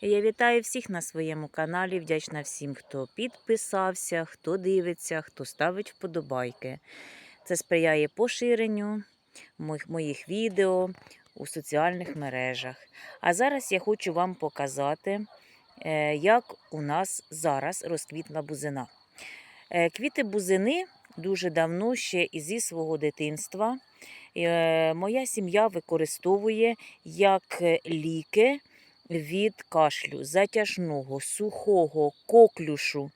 Я вітаю всіх на своєму каналі. Вдячна всім, хто підписався, хто дивиться, хто ставить вподобайки. Це сприяє поширенню моїх, моїх відео у соціальних мережах. А зараз я хочу вам показати, е, як у нас зараз розквітла бузина. Е, Квіти бузини дуже давно ще і зі свого дитинства. е, Моя сім'я використовує як ліки від кашлю, затяжного, сухого, коклюшу.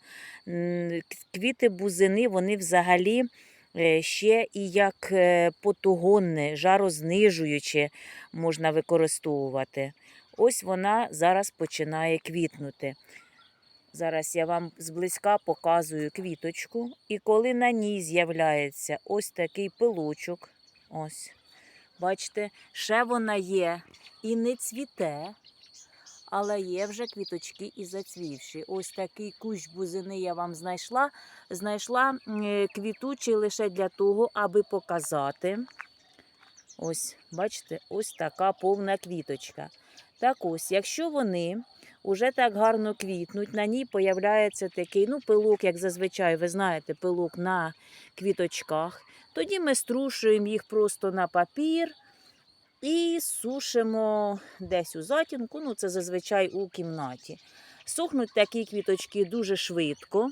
Квіти бузини вони взагалі е, ще і як е, потугонне, жарознижуюче можна використовувати. Ось вона зараз починає квітнути. Зараз я вам зблизька показую квіточку, і коли на ній з'являється ось такий пилочок, ось, бачите, ще вона є і не цвіте, але є вже квіточки і зацвівші. Ось такий кущ бузини я вам знайшла. Знайшла е, квітучий лише для того, аби показати. Ось, бачите, ось така повна квіточка. Так ось, якщо вони уже так гарно квітнуть, на ній появляється такий ну, пилок, як зазвичай, ви знаєте, пилок на квіточках. Тоді ми струшуємо їх просто на папір і сушимо десь у затінку, ну це зазвичай у кімнаті. Сохнуть такі квіточки дуже швидко.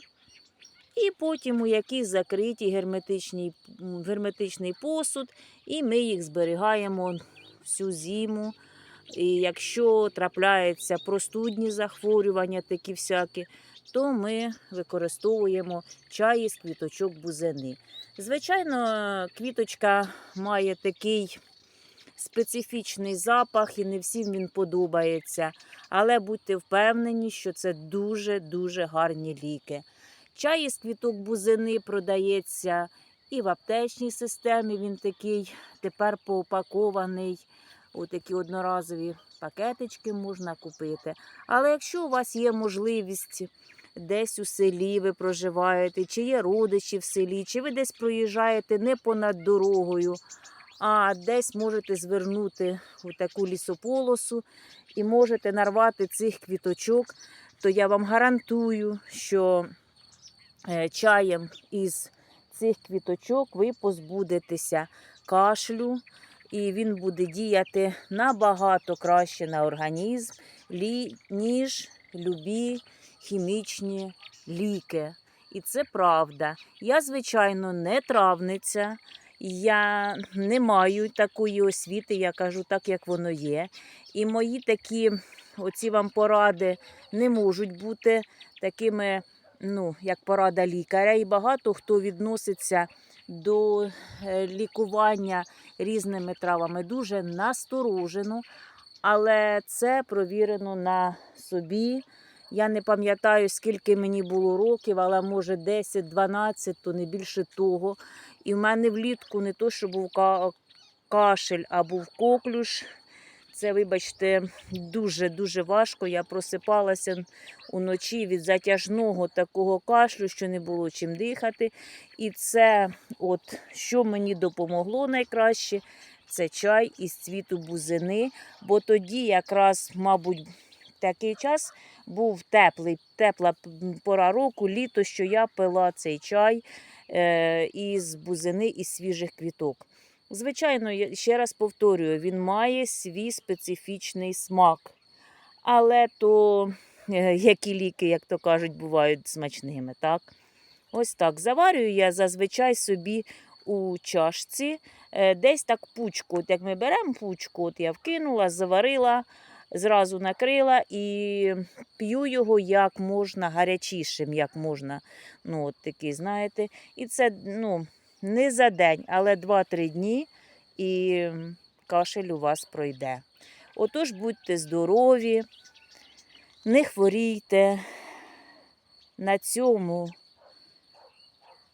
І потім у якийсь закритий герметичний, герметичний посуд, і ми їх зберігаємо всю зиму. І якщо трапляються простудні захворювання, такі всякі, то ми використовуємо чай із квіточок бузини. Звичайно, квіточка має такий специфічний запах, і не всім він подобається. Але будьте впевнені, що це дуже-дуже гарні ліки. Чай із квіток бузини продається і в аптечній системі. Він такий тепер поупакований. Отакі одноразові пакетички можна купити. Але якщо у вас є можливість десь у селі ви проживаєте, чи є родичі в селі, чи ви десь проїжджаєте не понад дорогою, а десь можете звернути у таку лісополосу і можете нарвати цих квіточок, то я вам гарантую, що е, чаєм із цих квіточок ви позбудетеся кашлю, і він буде діяти набагато краще на організм, ніж любі хімічні ліки. І це правда. Я, звичайно, не травниця. Я не маю такої освіти, я кажу так, як воно є. І мої такі оці вам поради не можуть бути такими, ну, як порада лікаря. І багато хто відноситься до е, лікування різними травами дуже насторожено, але це провірено на собі. Я не пам'ятаю, скільки мені було років, але може 10-12, то не більше того. І в мене влітку не то, що був кашель, а був коклюш. Це, вибачте, дуже-дуже важко. Я просипалася уночі від затяжного такого кашлю, що не було чим дихати. І це, от, що мені допомогло найкраще, це чай із цвіту бузини. Бо тоді якраз, мабуть, такий час був теплий, тепла пора року, літо, що я пила цей чай е, із бузини із свіжих квіток. Звичайно, я ще раз повторюю, він має свій специфічний смак. Але то е, які ліки, як то кажуть, бувають смачними, так? Ось так. Заварюю я зазвичай собі у чашці. е, Десь так пучку. От як ми беремо пучку, от я вкинула, заварила, зразу накрила і п'ю його як можна гарячішим, як можна. Ну, от такий, знаєте. І це ну, не за день, але 2-3 дні, і кашель у вас пройде. Отож, будьте здорові, не хворійте. На цьому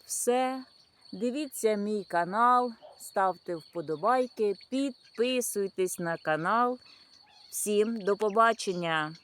все. Дивіться мій канал, ставте вподобайки, підписуйтесь на канал. Всім до побачення!